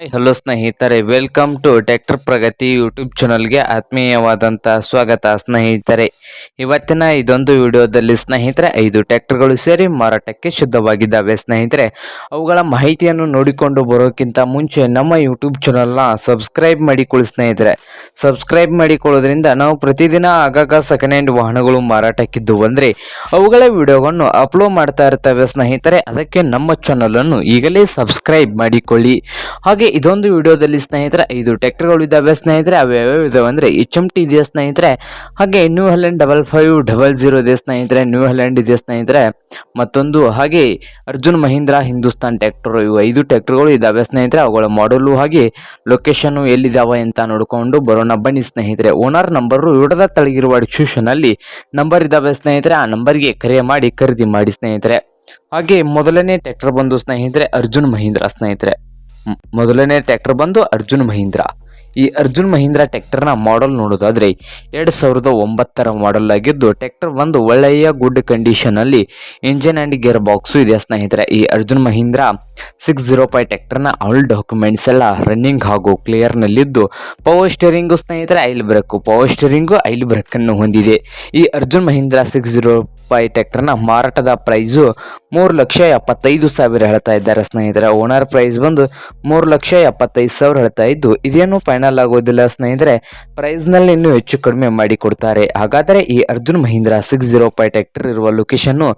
Hello ಸ್ನೇಹಿತರೆ welcome to tractor Pragati YouTube ಚಾನಲ್ಗೆ ಆತ್ಮೀಯವಾದಂಥ ಸ್ವಾಗತ ಸ್ನೇಹಿತರೆ. ಇವತ್ತಿನ ಇದೊಂದು ವಿಡಿಯೋದಲ್ಲಿ ಸ್ನೇಹಿತರೆ, ಐದು ಟ್ಯಾಕ್ಟರ್ಗಳು ಸೇರಿ ಮಾರಾಟಕ್ಕೆ ಶುದ್ಧವಾಗಿದ್ದಾವೆ ಸ್ನೇಹಿತರೆ. ಅವುಗಳ ಮಾಹಿತಿಯನ್ನು ನೋಡಿಕೊಂಡು ಬರೋಕ್ಕಿಂತ ಮುಂಚೆ ನಮ್ಮ ಯೂಟ್ಯೂಬ್ ಚಾನಲ್ನ ಸಬ್ಸ್ಕ್ರೈಬ್ ಮಾಡಿಕೊಳ್ಳಿ ಸ್ನೇಹಿತರೆ. ಸಬ್ಸ್ಕ್ರೈಬ್ ಮಾಡಿಕೊಳ್ಳೋದ್ರಿಂದ ನಾವು ಪ್ರತಿದಿನ ಆಗಾಗ ಸೆಕೆಂಡ್ ಹ್ಯಾಂಡ್ ವಾಹನಗಳು ಮಾರಾಟಕ್ಕಿದ್ದು ಅಂದರೆ, ಅವುಗಳ ವಿಡಿಯೋಗಳನ್ನು ಅಪ್ಲೋಡ್ ಮಾಡ್ತಾ ಇರ್ತವೆ ಸ್ನೇಹಿತರೆ. ಅದಕ್ಕೆ ನಮ್ಮ ಚಾನಲನ್ನು ಈಗಲೇ ಸಬ್ಸ್ಕ್ರೈಬ್ ಮಾಡಿಕೊಳ್ಳಿ. ಹಾಗೆ ಇದೊಂದು ವಿಡಿಯೋದಲ್ಲಿ ಸ್ನೇಹಿತರೆ, ಐದು ಟ್ರ್ಯಾಕ್ಟರ್ಗಳು ಇದ್ದಾವೆ ಸ್ನೇಹಿತರೆ ಅವು ಯಾವ್ಯಾವ ಇದಾವೆ ಅಂದರೆ ಎಚ್ ಎಂ ಟಿ ಇದೆ ಸ್ನೇಹಿತರೆ, ಹಾಗೆ New Holland double five double zero ಇದೆ ಸ್ನೇಹಿತರೆ ನ್ಯೂ ಹಲ್ಯಾಂಡ್ ಇದೆ ಸ್ನೇಹಿತರೆ, ಮತ್ತೊಂದು ಹಾಗೆ ಅರ್ಜುನ್ ಮಹೀಂದ್ರ ಹಿಂದೂಸ್ತಾನ್ ಟ್ರ್ಯಾಕ್ಟರ್, ಇವು ಐದು ಟ್ರ್ಯಾಕ್ಟರ್ಗಳು ಇದ್ದಾವೆ ಸ್ನೇಹಿತರೆ, ಅವುಗಳ ಮಾಡಲು ಹಾಗೆ ಲೊಕೇಶನ್ ಎಲ್ಲಿದ್ದಾವೆ ಅಂತ ನೋಡಿಕೊಂಡು ಬರೋಣ. ಬನ್ನಿ ಸ್ನೇಹಿತರೆ ಓನರ್ ನಂಬರು ವಿಡದ ತಳಗಿರುವ ಡಿಸ್ಕ್ರಿಪ್ಷನ್ ಅಲ್ಲಿ ನಂಬರ್ ಇದ್ದಾವೆ ಸ್ನೇಹಿತರೆ, ಆ ನಂಬರ್ಗೆ ಕರೆ ಮಾಡಿ, ಖರೀದಿ ಮಾಡಿ ಸ್ನೇಹಿತರೆ. ಹಾಗೆ ಮೊದಲನೇ ಟ್ರ್ಯಾಕ್ಟರ್ ಬಂದು ಸ್ನೇಹಿತರೆ, ಅರ್ಜುನ್ ಮಹೀಂದ್ರ ಸ್ನೇಹಿತರೆ. ಮೊದಲನೇ ಟ್ರ್ಯಾಕ್ಟರ್ ಬಂದು ಅರ್ಜುನ್ ಮಹೀಂದ್ರ. ಈ ಅರ್ಜುನ್ ಮಹೀಂದ್ರ ಟ್ಯಾಕ್ಟರ್ನ ಮಾಡೆಲ್ ನೋಡೋದಾದ್ರೆ ಎರಡು ಸಾವಿರದ ಒಂಬತ್ತರ ಮಾಡೆಲ್ ಆಗಿದ್ದು ಟ್ಯಾಕ್ಟರ್ ಒಂದು ಒಳ್ಳೆಯ ಗುಡ್ ಕಂಡೀಷನ್ ಅಲ್ಲಿ ಇಂಜಿನ್ ಅಂಡ್ ಗೇರ್ ಬಾಕ್ಸು ಇದೆ ಸ್ನೇಹಿತರೆ. ಈ Arjun Mahindra six zero five ಟ್ಯಾಕ್ಟರ್ನ all documents ಎಲ್ಲ ರನ್ನಿಂಗ್ ಹಾಗೂ ಕ್ಲಿಯರ್ನಲ್ಲಿದ್ದು ಪವರ್ ಸ್ಟೇರಿಂಗು ಸ್ನೇಹಿತರೆ, oil brake power steering oil ಬ್ರೇಕನ್ನು ಹೊಂದಿದೆ. ಈ Arjun Mahindra six zero five ಟ್ಯಾಕ್ಟರ್ನ ಮಾರಾಟದ ಪ್ರೈಸು ಮೂರು ಲಕ್ಷ ಎಪ್ಪತ್ತೈದು ಸಾವಿರ ಹೇಳ್ತಾ ಇದ್ದಾರೆ ಸ್ನೇಹಿತರೆ. ಓನರ್ ಪ್ರೈಸ್ ಬಂದು ಮೂರು ಲಕ್ಷ ಎಪ್ಪತ್ತೈದು ಸಾವಿರ ಹೇಳ್ತಾ ಇದ್ದು, ಇದೇನು ಫೈನಲ್ ಆಗೋದಿಲ್ಲ ಸ್ನೇಹಿತರೆ. ಪ್ರೈಸ್ನಲ್ಲಿ ಇನ್ನೂ ಹೆಚ್ಚು ಕಡಿಮೆ ಮಾಡಿಕೊಡ್ತಾರೆ ಹಾಗಾದರೆ ಈ Arjun Mahindra six zero five tractor ಇರುವ ಲೊಕೇಶನ್ನು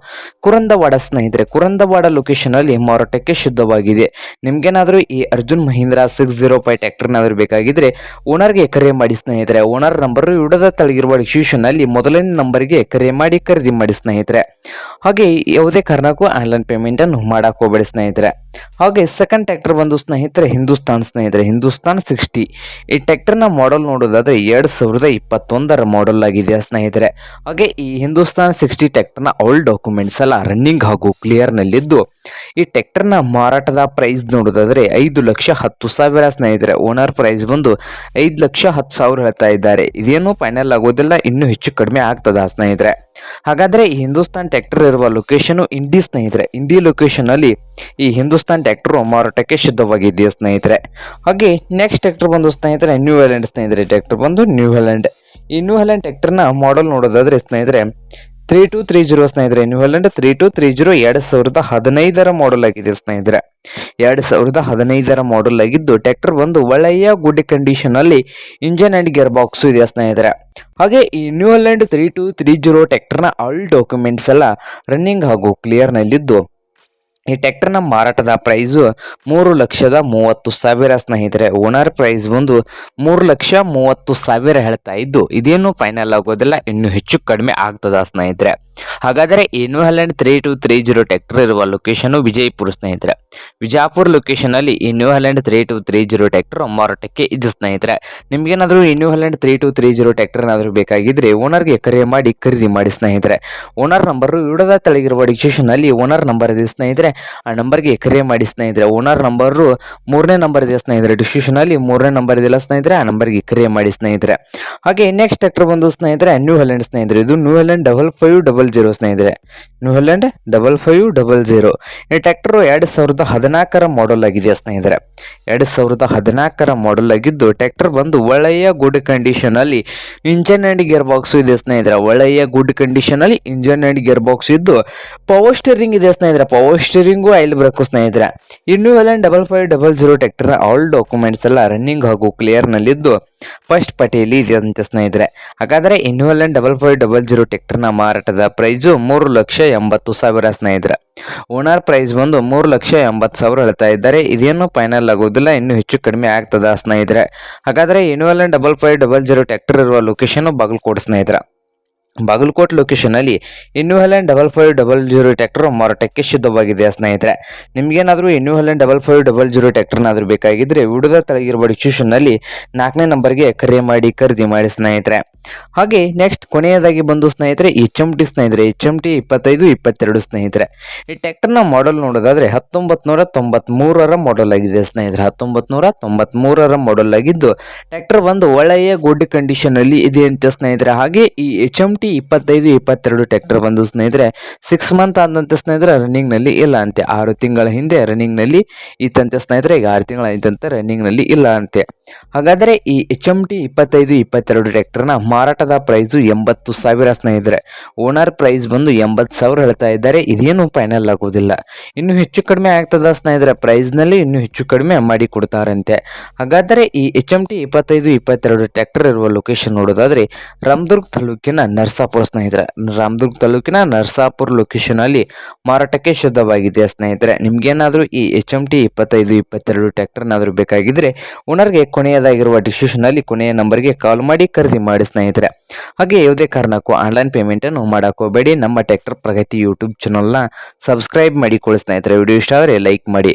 ಕುರಂದವಾಡ ಸ್ನೇಹಿತರೆ. ಕುರಂದವಾಡ ಲೊಕೇಶನಲ್ಲಿ ಮಾರಾಟಕ್ಕೆ ಶುದ್ಧವಾಗಿದೆ. ನಿಮ್ಗೇನಾದರೂ ಈ Arjun Mahindra six zero five ಟ್ರ್ಯಾಕ್ಟರ್ನಾದರೂ ಬೇಕಾಗಿದ್ದರೆ ಓನರ್ಗೆ ಕರೆ ಮಾಡಿ ಸ್ನೇಹಿತರೆ. ಓನರ್ ನಂಬರ್ ಇಡದ ತಳಗಿರುವ ಡಿಸ್ಕ್ರಿಪ್ಷನ್ನಲ್ಲಿ ಮೊದಲನೇ ನಂಬರ್ಗೆ ಕರೆ ಮಾಡಿ ಖರೀದಿ ಮಾಡಿ ಸ್ನೇಹಿತರೆ. ಹಾಗೆ ಯಾವುದೇ ಕಾರಣಕ್ಕೂ ಆನ್ಲೈನ್ ಪೇಮೆಂಟ್ ಅನ್ನು ಮಾಡಕ್ ಹೋಗಬೇಡಿ ಸ್ನೇಹಿತರೆ. ಹಾಗೆ ಸೆಕೆಂಡ್ ಟ್ಯಾಕ್ಟರ್ ಬಂದು ಸ್ನೇಹಿತರೆ ಹಿಂದೂಸ್ತಾನ್ ಸ್ನೇಹಿತರೆ. ಹಿಂದೂಸ್ತಾನ್ ಸಿಕ್ಸ್ಟಿ ಈ ಟ್ಯಾಕ್ಟರ್ನ ಮಾಡೆಲ್ ನೋಡೋದಾದ್ರೆ ಎರಡು ಸಾವಿರದ ಇಪ್ಪತ್ತೊಂದರ ಮಾಡೆಲ್ ಆಗಿದೆ ಸ್ನೇಹಿತರೆ. ಹಾಗೆ ಈ ಹಿಂದೂಸ್ತಾನ್ ಸಿಕ್ಸ್ಟಿ ಟ್ಯಾಕ್ಟರ್ನ ಆಲ್ ಡಾಕ್ಯುಮೆಂಟ್ಸ್ ಎಲ್ಲ ರನ್ನಿಂಗ್ ಹಾಗೂ ಕ್ಲಿಯರ್ ನಲ್ಲಿದ್ದು, ಈ ಟ್ಯಾಕ್ಟರ್ನ ಮಾರಾಟದ ಪ್ರೈಸ್ ನೋಡೋದಾದ್ರೆ ಐದು ಲಕ್ಷ ಹತ್ತು ಸಾವಿರ ಸ್ನೇಹಿತರೆ. ಓನರ್ ಪ್ರೈಸ್ ಬಂದು ಐದು ಲಕ್ಷ ಹತ್ತು ಸಾವಿರ ಹೇಳ್ತಾ ಇದ್ದಾರೆ. ಇದೇನು ಫೈನಲ್ ಆಗೋದಿಲ್ಲ, ಇನ್ನೂ ಹೆಚ್ಚು ಕಡಿಮೆ ಆಗ್ತದ ಸ್ನೇಹಿತರೆ? ಹಾಗಾದ್ರೆ ಈ ಹಿಂದೂಸ್ತಾನ್ ಟ್ರ್ಯಾಕ್ಟರ್ ಇರುವ ಲೊಕೇಶನ್ ಇಂಡಿ ಸ್ನೇಹಿತರೆ. ಇಂಡಿ ಲೊಕೇಶನ್ ಅಲ್ಲಿ ಈ ಹಿಂದೂಸ್ತಾನ್ ಟ್ರ್ಯಾಕ್ಟರ್ ಮಾರಾಟಕ್ಕೆ ಶುದ್ಧವಾಗಿದೆಯಾ ಸ್ನೇಹಿತರೆ. ಹಾಗೆ ನೆಕ್ಸ್ಟ್ ಟ್ರ್ಯಾಕ್ಟರ್ ಬಂದು ಸ್ನೇಹಿತರೆ ನ್ಯೂ ಹೆಲೆಂಡ್ ಸ್ನೇಹಿತರೆ ಟ್ರ್ಯಾಕ್ಟರ್ ಬಂದು ನ್ಯೂ ಹೆಲೆಂಡ್ ಈ ನ್ಯೂ ಹೆಲೆಂಡ್ ಟ್ಯಾಕ್ಟರ್ನ ಮಾಡೆಲ್ ನೋಡೋದಾದ್ರೆ ಸ್ನೇಹಿತರೆ ತ್ರೀ ಟು ತ್ರೀ ಜೀರೋ ಸ್ನೇಹಿತರೆ New Holland three two three zero ಎರಡು ಸಾವಿರದ ಹದಿನೈದರ ಮಾಡೆಲ್ ಆಗಿದೆ ಸ್ನೇಹಿತರೆ. ಎರಡು ಸಾವಿರದ ಹದಿನೈದರ ಮಾಡೆಲ್ ಆಗಿದ್ದು ಟ್ರ್ಯಾಕ್ಟರ್ ಒಂದು ಒಳ್ಳೆಯ ಗುಡ್ ಕಂಡೀಷನ್ ಅಲ್ಲಿ ಇಂಜನ್ ಅಂಡ್ ಗಿಯರ್ ಬಾಕ್ಸ್ ಇದೆ ಸ್ನೇಹಿತರೆ. ಹಾಗೆ ಈ New Holland three two three zero ಟ್ರ್ಯಾಕ್ಟರ್ನ ಆಲ್ ಡಾಕ್ಯುಮೆಂಟ್ಸ್ ಎಲ್ಲ ರನ್ನಿಂಗ್ ಹಾಗೂ ಕ್ಲಿಯರ್ನಲ್ಲಿದ್ದು ಈ ಟ್ರ್ಯಾಕ್ಟರ್ನ ಮಾರಾಟದ ಪ್ರೈಸು ಮೂರು ಲಕ್ಷದ ಮೂವತ್ತು ಸಾವಿರ ಸ್ನೇಹಿತರೆ. ಓನರ್ ಪ್ರೈಸ್ ಬಂದು ಮೂರು ಲಕ್ಷ ಮೂವತ್ತು ಸಾವಿರ ಹೇಳ್ತಾ ಇದ್ದು, ಇದೇನು ಫೈನಲ್ ಆಗೋದಿಲ್ಲ, ಇನ್ನೂ ಹೆಚ್ಚು ಕಡಿಮೆ ಆಗ್ತದ ಸ್ನೇಹಿತರೆ. ಹಾಗಾದರೆ ಈ Holland three two three zero tractor ಇರುವ ಲೊಕೇಶನು ವಿಜಯಪುರ ಸ್ನೇಹಿತರೆ. Vijayapura ಲೊಕೇಶನಲ್ಲಿ New Holland three two three zero tractor ಮಾರಾಟಕ್ಕೆ ಇದೆ ಸ್ನೇಹಿತರೆ. ನಿಮಗೇನಾದರೂ ಈ Holland three two three zero tractor ಏನಾದರೂ ಬೇಕಾಗಿದ್ದರೆ ಓನರ್ಗೆ ಕರೆ ಮಾಡಿ ಖರೀದಿ ಮಾಡಿ ಸ್ನೇಹಿತರೆ. ಓನರ್ ನಂಬರು ಇಡದ ತೆಳಗಿರುವ ಡಿಸ್ಕ್ರಿಪ್ಷನ್ ಅಲ್ಲಿ ಓನರ್ ನಂಬರ್ ಇದೆ ಸ್ನೇಹಿತರೆ. ಆ ನಂಬರ್ಗೆ ಕರೆ ಮಾಡಿ ಸ್ನೇಹಿತರೆ. ಓನರ್ ನಂಬರು ಮೂರನೇ ನಂಬರ್ ಇದೆ ಸ್ನೇಹಿತರೆ. ಡಿಸ್ಕ್ರಿಪ್ಷನ್ ಅಲ್ಲಿ ಮೂರನೇ ನಂಬರ್ ಇದೆಯಲ್ಲ ಸ್ನೇಹಿತರೆ, ಆ ನಂಬರ್ಗೆ ಕರೆ ಮಾಡಿ ಸ್ನೇಹಿತರೆ. ಹಾಗೆ ನೆಕ್ಸ್ಟ್ ಟ್ರ್ಯಾಕ್ಟರ್ ಬಂದು ಸ್ನೇಹಿತರೆ ನ್ಯೂ ಹೆಲೆಂಡ್ ಸ್ನೇಹಿತರೆ. ಇದು New Holland double five double zero ಸ್ನೇಹಿತರೆ. New Holland double five double zero ಈ ಟ್ರ್ಯಾಕ್ಟರ್ ಎರಡು ಸಾವಿರದ ಹದಿನಾಲ್ಕರ ಮಾಡೆಲ್ ಆಗಿದೆ ಸ್ನೇಹಿತರೆ. ಎರಡು ಸಾವಿರದ ಹದಿನಾಲ್ಕರ ಮಾಡೆಲ್ ಆಗಿದ್ದು ಟ್ರ್ಯಾಕ್ಟರ್ ಬಂದು ಒಳ್ಳೆಯ ಗುಡ್ ಕಂಡೀಷನ್ ಅಲ್ಲಿ ಇಂಜನ್ ಅಂಡ್ ಗೇರ್ ಬಾಕ್ಸ್ ಇದೆ ಸ್ನೇಹಿತರೆ. ಒಳ್ಳೆಯ ಗುಡ್ ಕಂಡೀಷನ್ ಅಲ್ಲಿ ಇಂಜನ್ ಅಂಡ್ ಗೇರ್ ಬಾಕ್ಸ್ ಇದ್ದು ಪವರ್ ಸ್ಟೇರಿಂಗ್ ಇದೆ ಸ್ನೇಹಿತರೆ. ಪವರ್ ಸ್ಟೇರಿಂಗು ಐಲ್ ಬ್ರೇಕು ಸ್ನೇಹಿತರೆ. ಇನ್ನು ಎಲ್ಲ double five double zero tractor all documents ಎಲ್ಲ ರನ್ನಿಂಗ್ ಹಾಗೂ ಕ್ಲಿಯರ್ ನಲ್ಲಿದ್ದು ಫಸ್ಟ್ ಪಟ್ಟಿಯಲ್ಲಿ ಇದೆ ಅಂತೆ ಸ್ನೇಹಿತರೆ. ಹಾಗಾದರೆ ಇನ್ನು ಎಲ್ಲ ಡಬಲ್ ಫೈವ್ ಡಬಲ್ ಜೀರೋ ಟ್ರ್ಯಾಕ್ಟರ್ನ ಮಾರಾಟದ ಪ್ರೈಸು ಮೂರು ಲಕ್ಷ ಎಂಬತ್ತು ಸಾವಿರ ಸ್ನೇಹಿತರೆ. ಓನರ್ ಪ್ರೈಸ್ ಬಂದು ಮೂರು ಲಕ್ಷ ಎಂಬತ್ತು ಸಾವಿರ ಹೇಳ್ತಾ ಇದ್ದಾರೆ. ಇದೇನು ಫೈನಲ್ ಆಗೋದಿಲ್ಲ, ಇನ್ನು ಹೆಚ್ಚು ಕಡಿಮೆ ಆಗ್ತದ ಸ್ನೇಹಿತರೆ. ಹಾಗಾದರೆ ಇನ್ವೆಲ್ double five double zero tractor ಇರುವ ಲೊಕೇಶನ್ ಬಾಗಲಕೋಟೆ ಸ್ನೇಹಿತರೆ. ಬಾಗಲಕೋಟ್ ಲೊಕೇಶನ್ ಅಲ್ಲಿ ಇನ್ನು Holland double five double zero tractor ಮಾರಾಟಕ್ಕೆ ಸಿದ್ಧವಾಗಿದೆ ಸ್ನೇಹಿತರೆ. ನಿಮಗೇನಾದರೂ ಇನ್ನೂ Holland double five double zero ಟ್ಯಾಕ್ಟರ್ನಾದರೂ ಬೇಕಾಗಿದ್ದರೆ ವಿಡಿಯೋದ ತೆಳಗಿರುವ ಡಿಸ್ಕ್ರಿಪ್ಷನ್ ಅಲ್ಲಿ ನಾಲ್ಕನೇ ನಂಬರ್ಗೆ ಕರೆ ಮಾಡಿ, ಖರೀದಿ ಮಾಡಿ ಸ್ನೇಹಿತರೆ. ಹಾಗೆ ನೆಕ್ಸ್ಟ್ ಕೊನೆಯದಾಗಿ ಬಂದು ಸ್ನೇಹಿತರೆ ಎಚ್ ಎಂ ಟಿ ಸ್ನೇಹಿತರೆ ಎಚ್ ಎಂ ಟಿ ಇಪ್ಪತ್ತೈದು, ಇಪ್ಪತ್ತೆರಡು ಸ್ನೇಹಿತರೆ. ಈ ಟ್ರ್ಯಾಕ್ಟರ್ನ ಮಾಡೆಲ್ ನೋಡೋದಾದ್ರೆ ಹತ್ತೊಂಬತ್ತು ನೂರ ತೊಂಬತ್ಮೂರರ ಮಾಡೆಲ್ ಆಗಿದೆ ಸ್ನೇಹಿತರೆ. ಹತ್ತೊಂಬತ್ತು ನೂರ ತೊಂಬತ್ಮೂರರ ಮಾಡೆಲ್ ಆಗಿದ್ದು ಟ್ಯಾಕ್ಟರ್ ಬಂದು ಒಳ್ಳೆಯ ಗುಡ್ ಕಂಡೀಷನ್ ಅಲ್ಲಿ ಇದೆ ಅಂತ ಸ್ನೇಹಿತರೆ. ಹಾಗೆ ಈ ಎಚ್ ಎಂ ಟಿ ಇಪ್ಪತ್ತೈದು, ಇಪ್ಪತ್ತೆರಡು ಟ್ರ್ಯಾಕ್ಟರ್ ಬಂದು ಸ್ನೇಹಿತರೆ ಸಿಕ್ಸ್ ಮಂತ್ ಆದಂತೆ ಸ್ನೇಹಿತರೆ ರನ್ನಿಂಗ್ನಲ್ಲಿ ಇಲ್ಲ ಅಂತೆ. ಆರು ತಿಂಗಳ ಹಿಂದೆ ರನ್ನಿಂಗ್ನಲ್ಲಿ ಇತ್ತಂತೆ ಸ್ನೇಹಿತರೆ, ಈಗ ಆರು ತಿಂಗಳ ಇದ್ದಂತೆ ರನ್ನಿಂಗ್ನಲ್ಲಿ ಇಲ್ಲ ಅಂತೆ. ಹಾಗಾದರೆ ಈ ಎಚ್ ಎಂ ಟಿ ಇಪ್ಪತ್ತೈದು, ಇಪ್ಪತ್ತೆರಡು ಟ್ರ್ಯಾಕ್ಟರ್ನ ಮಾರಾಟದ ಪ್ರೈಸು ಎಂಬತ್ತು ಸಾವಿರ ಸ್ನೇಹಿತರೆ. ಓನರ್ ಪ್ರೈಸ್ ಬಂದು ಎಂಬತ್ತು ಸಾವಿರ ಹೇಳ್ತಾ ಇದ್ದಾರೆ. ಇದೇನು ಫೈನಲ್ ಆಗೋದಿಲ್ಲ. ಇನ್ನು ಹೆಚ್ಚು ಕಡಿಮೆ ಆಗ್ತದ ಸ್ನೇಹಿತರೆ? ಪ್ರೈಸ್ನಲ್ಲಿ ಇನ್ನೂ ಹೆಚ್ಚು ಕಡಿಮೆ ಮಾಡಿ ಕೊಡ್ತಾರಂತೆ. ಹಾಗಾದರೆ ಈ ಎಚ್ ಎಂ ಟಿ ಇಪ್ಪತ್ತೈದು, ಇಪ್ಪತ್ತೆರಡು ಟ್ರ್ಯಾಕ್ಟರ್ ಇರುವ ಲೊಕೇಶನ್ ನೋಡೋದಾದ್ರೆ, ರಾಮದುರ್ಗ್ ತಾಲೂಕಿನ ನರ್ಸಾಪುರ ಸ್ನೇಹಿತರೆ. ರಾಮದುರ್ಗ ತಾಲೂಕಿನ ನರ್ಸಾಪುರ ಲೊಕೇಶನ್ ಅಲ್ಲಿ ಮಾರಾಟಕ್ಕೆ ಶುದ್ಧವಾಗಿದೆ ಸ್ನೇಹಿತರೆ. ನಿಮ್ಗೇನಾದರೂ ಈ ಎಚ್ ಎಂ ಟಿ ಇಪ್ಪತ್ತೈದು, ಇಪ್ಪತ್ತೆರಡು ಟ್ರ್ಯಾಕ್ಟರ್ನಾದರೂ ಬೇಕಾಗಿದ್ದರೆ ಓನರ್ಗೆ ಕೊನೆಯದಾಗಿರುವ ಡಿಸ್ಕ್ರಿಪ್ಷನ್ ಅಲ್ಲಿ ಕೊನೆಯ ನಂಬರ್ಗೆ ಕಾಲ್ ಮಾಡಿ ಖರೀದಿ ಮಾಡಿ ಸ್ನೇಹಿತರೆ. ಹಾಗೆ ಯಾವುದೇ ಕಾರಣಕ್ಕೂ ಆನ್ಲೈನ್ ಪೇಮೆಂಟನ್ನು ಅನ್ನು ನಮ್ಮ ಟ್ರ್ಯಾಕ್ಟರ್ ಪ್ರಗತಿ ಯೂಟ್ಯೂಬ್ ಚಾನಲ್ನ ಸಬ್ಸ್ಕ್ರೈಬ್ ಮಾಡಿಕೊಳ್ಳಿ ಸ್ನೇಹಿತರೆ. ವಿಡಿಯೋ ಇಷ್ಟ ಆದರೆ ಲೈಕ್ ಮಾಡಿ.